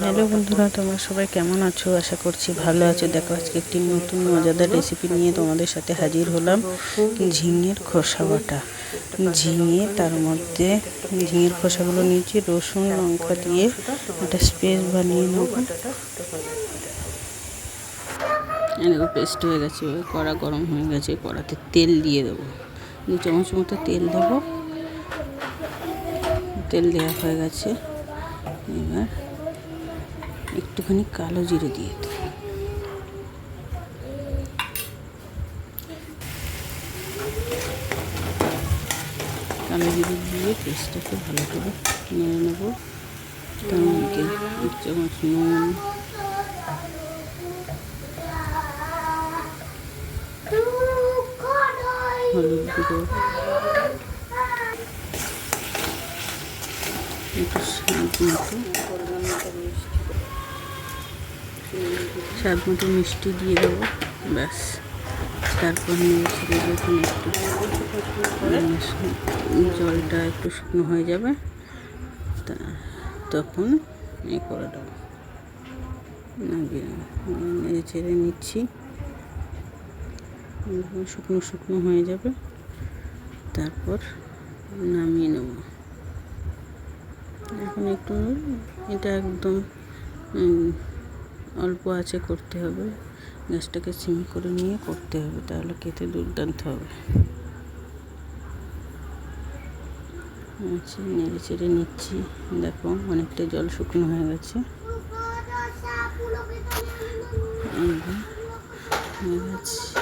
Hello বন্ধুরা তোমরা সবাই কেমন আছো? আশা করছি ভালো আছো। দেখো আজকে একটি নতুন মজাদার রেসিপি নিয়ে তোমাদের সাথে হাজির হলাম ঝিঙের খোসা বাটা। ঝিঙে তার মধ্যে ঝিঙের খোসাগুলো নিয়েছি রসুন লঙ্কা দিয়ে একটা স্পেস বানিয়ে নেব। দেখো পেস্ট হয়ে গেছে কড়া গরম হয়ে গেছে কড়াতে তেল দিয়ে দেবো। দু চামচ মতো তেল দেবো। তেল দেওয়া হয়ে গেছে। এবার একটুখানি কালো জিরে দিয়ে দেবো। কালো জিরে দিয়ে পেস্টটাকে ভালো করে নেড়ে নেব। তার মধ্যে এক চামচ নুন। হলুদ গুঁড়ো। একটু স্বাদ মতো। স্বাদ মতো মিষ্টি দিয়ে দেবো। ব্যাস। তারপর নিয়ে যখন একটু জলটা একটু শুকনো হয়ে যাবে। তা তখন এ করে দেবো। নামিয়ে ছেড়ে নিচ্ছি। শুকনো শুকনো হয়ে যাবে। তারপর নামিয়ে নেব। এখন একটু, এটা একদম অল্প আছে করতে হবে। গ্যাসটাকে সিম করে নিয়ে করতে হবে, তাহলে খেতে দুর্দান্ত হবে। আচ্ছা নেড়ে চেড়ে নিচ্ছি। দেখো, অনেকটা জল শুকনো হয়ে গেছে। হয়ে গেছে।